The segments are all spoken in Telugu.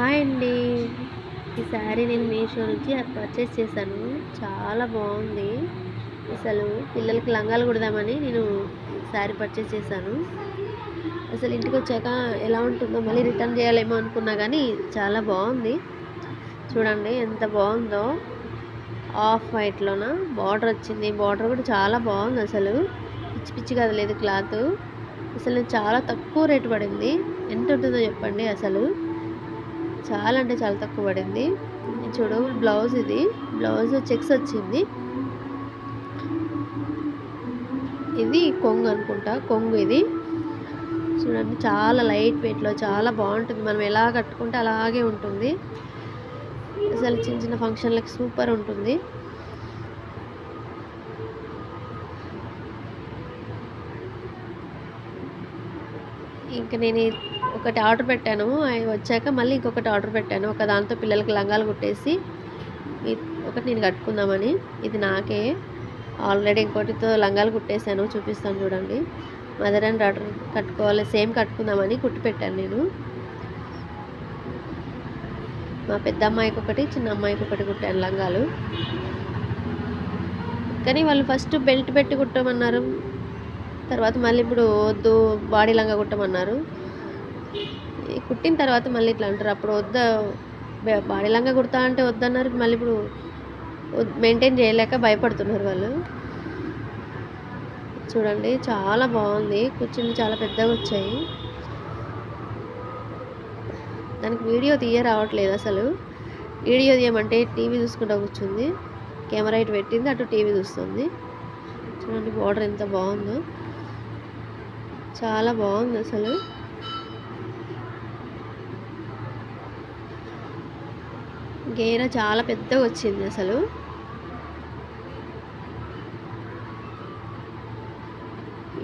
హాయ్ అండి. ఈ శారీ నేను మీషో నుంచి పర్చేస్ చేశాను. చాలా బాగుంది. అసలు పిల్లలకి లంగాలు కుడదామని నేను శారీ పర్చేస్ చేశాను. అసలు ఇంటికి వచ్చాక ఎలా ఉంటుందో మళ్ళీ రిటర్న్ చేయాలేమో అనుకున్నా కానీ చాలా బాగుంది. చూడండి ఎంత బాగుందో. ఆఫ్ వైట్లోన బార్డర్ వచ్చింది. బార్డర్ కూడా చాలా బాగుంది అసలు. పిచ్చి పిచ్చి కదలేదు క్లాత్ అసలు చాలా తక్కువ రేటు పడింది. ఎంత ఉంటుందో చెప్పండి అసలు. చాలా అంటే చాలా తక్కువ పడింది. చూడు బ్లౌజ్ ఇది. బ్లౌజ్ చెక్స్ వచ్చింది. ఇది కొంగు అనుకుంటా. కొంగు ఇది. చూడండి చాలా లైట్ వెయిట్లో చాలా బాగుంటుంది. మనం ఎలా కట్టుకుంటే అలాగే ఉంటుంది. అసలు చిన్న చిన్న ఫంక్షన్లకు సూపర్ ఉంటుంది. ఇంకా నేను ఒకటి ఆర్డర్ పెట్టాను. అవి వచ్చాక మళ్ళీ ఇంకొకటి ఆర్డర్ పెట్టాను. ఒక దాంతో పిల్లలకి లంగాలు కుట్టేసి ఒకటి నేను కట్టుకుందామని. ఇది నాకే. ఆల్రెడీ ఇంకోటితో లంగాలు కుట్టేశాను. చూపిస్తాను చూడండి. మదర్ అండ్ డాటర్ కట్టుకోవాలి. సేమ్ కట్టుకుందామని కుట్టి పెట్టాను నేను. మా పెద్ద అమ్మాయికి ఒకటి చిన్న అమ్మాయికి ఒకటి కుట్టాను లంగాలు. కానీ వాళ్ళు ఫస్ట్ బెల్ట్ పెట్టి కుట్టమన్నారు. తర్వాత మళ్ళీ ఇప్పుడు వద్దు బాడీ లంగా కుట్టమన్నారు. కుట్టిన తర్వాత మళ్ళీ ఇట్లా అంటారు అప్పుడు వద్ద బాడీ లంగా కుడతా అంటే వద్దన్నారు మళ్ళీ ఇప్పుడు మెయింటైన్ చేయలేక భయపడుతున్నారు వాళ్ళు. చూడండి చాలా బాగుంది కూర్చుని చాలా పెద్దగా వచ్చాయి. దానికి వీడియో తీయ రావట్లేదు అసలు. వీడియో తీయమంటే టీవీ చూసుకుంటా కూర్చుంది. కెమెరా ఇటు పెట్టింది అటు టీవీ చూస్తుంది. చూడండి బార్డర్ ఎంత బాగుందో. చాలా బాగుంది అసలు. గేర చాలా పెద్దగా వచ్చింది అసలు.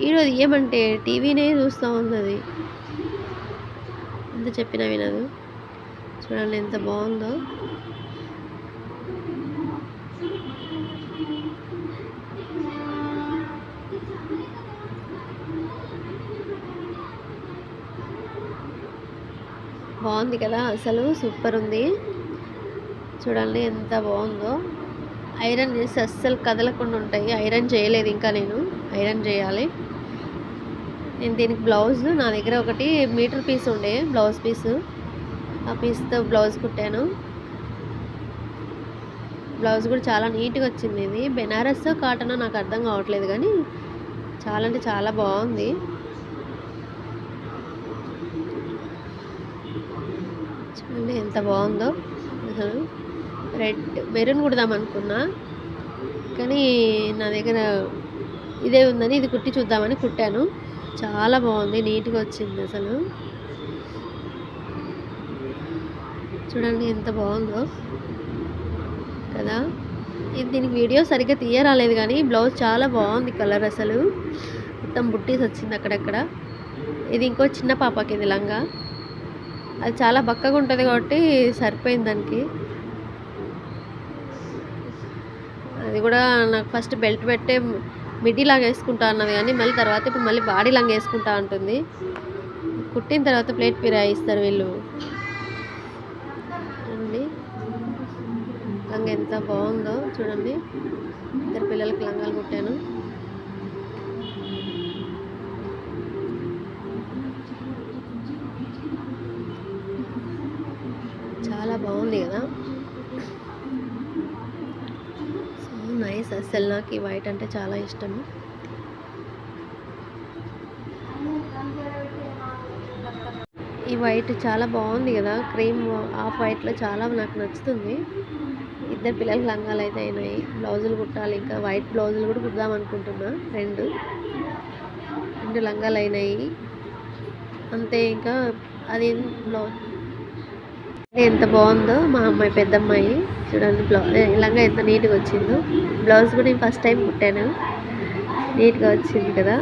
ఈరోజు ఏమంటే టీవీనే చూస్తూ ఉంది అది ఎంత చెప్పినా వినదు. చూడండి ఎంత బాగుందో. బాగుంది కదా అసలు సూపర్ ఉంది. చూడండి ఎంత బాగుందో. ఐరన్ చేసి అస్సలు కదలకుండా ఉంటాయి. ఐరన్ చేయలేదు ఇంకా నేను. ఐరన్ చేయాలి. నేను దీనికి బ్లౌజ్ నా దగ్గర ఒకటి మీటర్ పీస్ ఉండే బ్లౌజ్ పీసు. ఆ పీస్తో బ్లౌజ్ కుట్టాను. బ్లౌజ్ కూడా చాలా నీట్గా వచ్చింది ఇది. బెనారస్ కాటన్ నాకు అర్థం కావట్లేదు కానీ చాలా అంటే చాలా బాగుంది. చూడండి ఎంత బాగుందో. అసలు రెడ్ మెరూన్ కుడదాం అనుకున్నా. కానీ నా దగ్గర ఇదే ఉందని ఇది కుట్టి చూద్దామని కుట్టాను. చాలా బాగుంది నీట్గా వచ్చింది అసలు. చూడండి ఎంత బాగుందో. కదా? ఇది దీనికి వీడియో సరిగ్గా తీయరాలేదు కానీ బ్లౌజ్ చాలా బాగుంది కలర్ అసలు. మొత్తం బుట్టీస్ వచ్చింది అక్కడక్కడ. ఇది ఇంకో చిన్న పాపకి ఇది లంగా. అది చాలా బక్కగా ఉంటుంది కాబట్టి సరిపోయింది దానికి. అది కూడా నాకు ఫస్ట్ బెల్ట్ పెట్టే మిడ్డీ లాగా వేసుకుంటా అన్నది కానీ మళ్ళీ తర్వాత ఇప్పుడు మళ్ళీ బాడీ లాగా వేసుకుంటా ఉంటుంది కుట్టిన తర్వాత ప్లేట్ ఇస్తారు వీళ్ళు. అండి లంగా ఎంత బాగుందో చూడండి. ఇద్దరు పిల్లలకి లంగాలు కుట్టాను. చాలా బాగుంది కదా. నైస్ అసలు నాకు ఈ వైట్ అంటే చాలా ఇష్టం ఈ వైట్ చాలా బాగుంది కదా. క్రీమ్ ఆఫ్ వైట్లో చాలా నాకు నచ్చుతుంది. ఇద్దరు పిల్లలకి లంగాలు అయితే అయినాయి. బ్లౌజులు కుట్టాలి. ఇంకా వైట్ బ్లౌజులు కూడా కుడదాం అనుకుంటున్నా. రెండు. రెండు లంగాలు అయినాయి. అంతే ఇంకా అది బ్లౌజ్ ఎంత బాగుందో మా అమ్మాయి పెద్ద అమ్మాయి చూడండి బ్లౌజ్ ఇలాగా ఎంత నీట్గా వచ్చిందో. బ్లౌజ్ కూడా నేను ఫస్ట్ టైం కుట్టాను. నీట్గా వచ్చింది కదా.